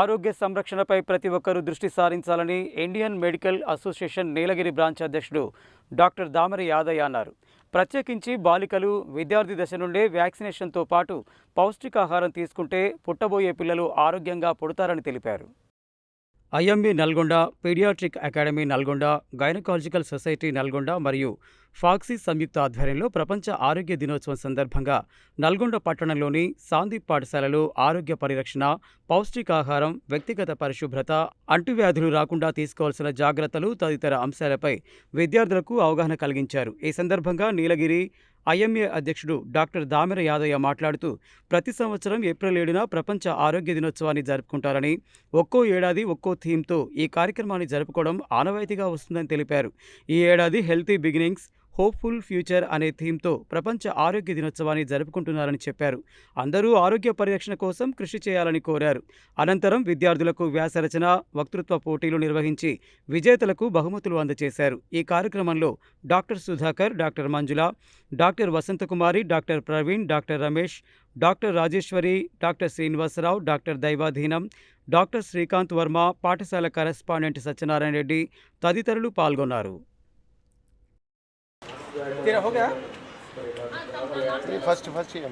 ఆరోగ్య సంరక్షణపై ప్రతి ఒక్కరూ దృష్టి సారించాలని Indian Medical Association Nilagiri branch అధ్యక్షుడు డాక్టర్ దామరి యాదయ్య అన్నారు. ప్రత్యేకించి బాలికలు విద్యార్థి దశ నుండే వ్యాక్సినేషన్తో పాటు పౌష్టికాహారం తీసుకుంటే పుట్టబోయే పిల్లలు ఆరోగ్యంగా పుడతారని తెలిపారు. IMB Nalgonda paediatric academy Nalgonda gynaecological society Nalgonda మరియు ఫాక్సీ సంయుక్త ఆధ్వర్యంలో ప్రపంచ ఆరోగ్య దినోత్సవం సందర్భంగా నల్గొండ పట్టణంలోని సాందీప్ పాఠశాలలో ఆరోగ్య పరిరక్షణ పౌష్టికాహారం వ్యక్తిగత పరిశుభ్రత అంటువ్యాధులు రాకుండా తీసుకోవాల్సిన జాగ్రత్తలు తదితర అంశాలపై విద్యార్థులకు అవగాహన కలిగించారు. ఈ సందర్భంగా నీలగిరి ఐఎంఏ అధ్యక్షుడు డాక్టర్ దామెర యాదయ్య మాట్లాడుతూ ప్రతి సంవత్సరం ఏప్రిల్ ఏడున ప్రపంచ ఆరోగ్య దినోత్సవాన్ని జరుపుకుంటారని ఒక్కో ఏడాది ఒక్కో థీమ్తో ఈ కార్యక్రమాన్ని జరుపుకోవడం ఆనవాయితీగా వస్తుందని తెలిపారు. ఈ ఏడాది హెల్తీ బిగినింగ్స్ హోప్ఫుల్ ఫ్యూచర్ అనే థీమ్తో ప్రపంచ ఆరోగ్య దినోత్సవాన్ని జరుపుకుంటున్నారని చెప్పారు. అందరూ ఆరోగ్య పరిరక్షణ కోసం కృషి చేయాలని కోరారు. అనంతరం విద్యార్థులకు వ్యాసరచన వక్తృత్వ పోటీలు నిర్వహించి విజేతలకు బహుమతులు అందజేశారు. ఈ కార్యక్రమంలో doctor Sudhakar doctor Manjula doctor Vasanthakumari doctor Praveen doctor Ramesh doctor Rajeshwari doctor Srinivasarao doctor Daivadheenam doctor Srikanth Varma పాఠశాల కరెస్పాండెంట్ సత్యనారాయణ రెడ్డి తదితరులు పాల్గొన్నారు. तेरा हो गया फ़र्स्ट फ़र्स्ट ही है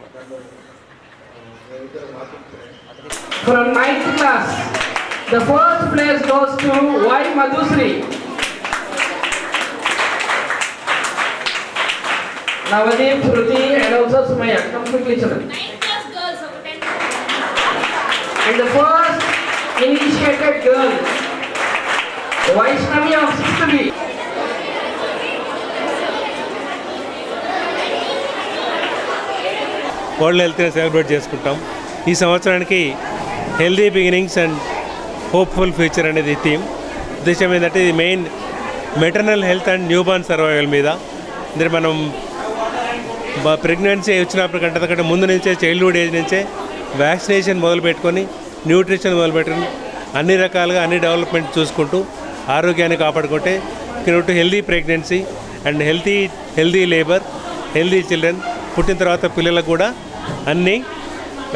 From ninth class, the first place goes to Y. Madhusri. Navadeep, Shruti, and also Sumaya. Come quickly, children. Nine class girls. And the first initiated girl, Vaishnavi of sixth B. World Health Day celebrate చేసుకుంటాం. ఈ సంవత్సరానికి healthy beginnings and hopeful future అనేది theme. ఉద్దేశం ఏంటంటే ఇది main maternal health and newborn survival మీద. అంటే మనం ప్రెగ్నెన్సీ వచ్చినప్పుడు కంటే కంటే ముందు నుంచే చైల్డ్హుడ్ ఏజ్ నుంచే వ్యాక్సినేషన్ మొదలు పెట్టుకొని న్యూట్రిషన్ మొదలు పెట్టుకొని అన్ని రకాలుగా అన్ని డెవలప్మెంట్ చూసుకుంటూ ఆరోగ్యాన్ని కాపాడుకుంటే to healthy pregnancy and healthy healthy labour healthy children పుట్టిన తర్వాత పిల్లలకు కూడా అన్నీ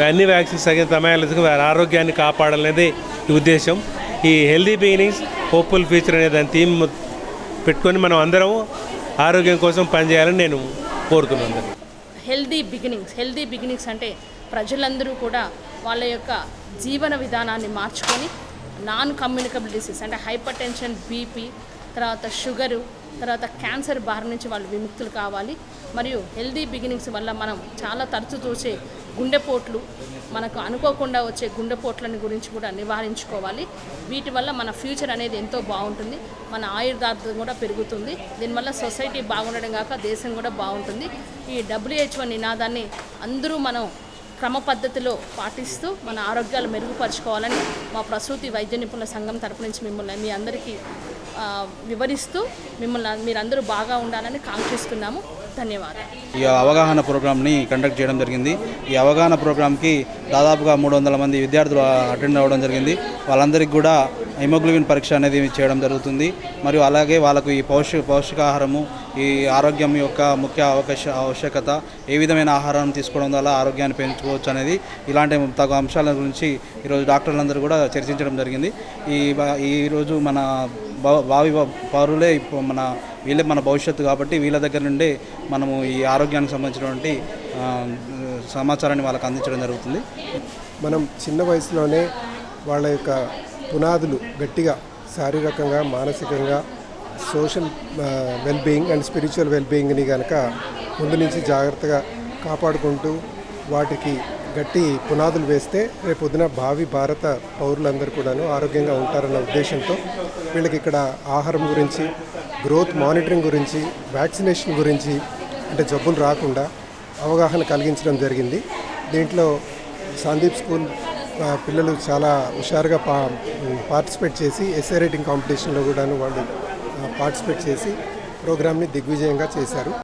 అన్ని వ్యాక్సిన్స్ తగిన సమయాలకు వారి ఆరోగ్యాన్ని కాపాడాలనేది ఈ ఉద్దేశం. ఈ హెల్దీ బిగినింగ్స్ హోప్ఫుల్ ఫ్యూచర్ అనే దాని థీమ్ పెట్టుకొని మనం అందరం ఆరోగ్యం కోసం పనిచేయాలని నేను కోరుతున్నాను. హెల్దీ బిగినింగ్స్ హెల్దీ బిగినింగ్స్ అంటే ప్రజలందరూ కూడా వాళ్ళ యొక్క జీవన విధానాన్ని మార్చుకొని నాన్ కమ్యూనికబుల్ డిసీజ్ అంటే హైపర్ టెన్షన్ బీపీ తర్వాత షుగరు తర్వాత క్యాన్సర్ బారి నుంచి వాళ్ళు విముక్తులు కావాలి. మరియు హెల్దీ బిగినింగ్స్ వల్ల మనం చాలా తరచు చూసే గుండెపోట్లు మనకు అనుకోకుండా వచ్చే గుండెపోట్లని గురించి కూడా నివారించుకోవాలి. వీటి వల్ల మన ఫ్యూచర్ అనేది ఎంతో బాగుంటుంది. మన ఆయుర్దార్థం కూడా పెరుగుతుంది. దీనివల్ల సొసైటీ బాగుండడం కాక దేశం కూడా బాగుంటుంది. ఈ డబ్ల్యూహెచ్ఓ నినాదాన్ని అందరూ మనం క్రమ పద్ధతిలో పాటిస్తూ మన ఆరోగ్యాలు మెరుగుపరుచుకోవాలని మా ప్రసూతి వైద్య నిపుణుల సంఘం తరపు నుంచి మిమ్మల్ని మీ అందరికీ వివరిస్తూ మిమ్మల్ని మీరందరూ బాగా ఉండాలని కాంక్షిస్తున్నాము. ధన్యవాదాలు. ఈ అవగాహన ప్రోగ్రామ్ని కండక్ట్ చేయడం జరిగింది. ఈ అవగాహన ప్రోగ్రామ్కి దాదాపుగా మూడు వందల మంది విద్యార్థులు అటెండ్ అవ్వడం జరిగింది. వాళ్ళందరికీ కూడా హిమోగ్లోబిన్ పరీక్ష అనేది చేయడం జరుగుతుంది. మరియు అలాగే వాళ్ళకు ఈ పౌష్టిక పౌష్టికాహారము ఈ ఆరోగ్యం యొక్క ముఖ్య అవకాశ ఆవశ్యకత ఏ విధమైన ఆహారం తీసుకోవడం వల్ల ఆరోగ్యాన్ని పెంచుకోవచ్చు అనేది ఇలాంటి తగు అంశాల గురించి ఈరోజు డాక్టర్లందరూ కూడా చర్చించడం జరిగింది. ఈ ఈరోజు మన భావి పౌరులే ఇప్పుడు మన వీళ్ళే మన భవిష్యత్తు కాబట్టి వీళ్ళ దగ్గర నుండే మనము ఈ ఆరోగ్యానికి సంబంధించినటువంటి సమాచారాన్ని వాళ్ళకి అందించడం జరుగుతుంది. మనం చిన్న వయసులోనే వాళ్ళ యొక్క పునాదులు గట్టిగా శారీరకంగా మానసికంగా సోషల్ వెల్బీయింగ్ అండ్ స్పిరిచువల్ వెల్బీయింగ్ని కనుక ముందు నుంచి జాగ్రత్తగా కాపాడుకుంటూ వాటికి గట్టి పునాదులు వేస్తే రేపొద్దున భావి భారత పౌరులందరూ కూడాను ఆరోగ్యంగా ఉంటారన్న ఉద్దేశంతో వీళ్ళకి ఇక్కడ ఆహారం గురించి గ్రోత్ మానిటరింగ్ గురించి వ్యాక్సినేషన్ గురించి అంటే జబ్బులు రాకుండా అవగాహన కలిగించడం జరిగింది. దీంట్లో సందీప్ స్కూల్ పిల్లలు చాలా హుషారుగా పా పార్టిసిపేట్ చేసి ఎస్ఏ రైటింగ్ కాంపిటీషన్లో కూడాను వాళ్ళు పార్టిసిపేట్ చేసి ప్రోగ్రామ్ని దిగ్విజయంగా చేశారు.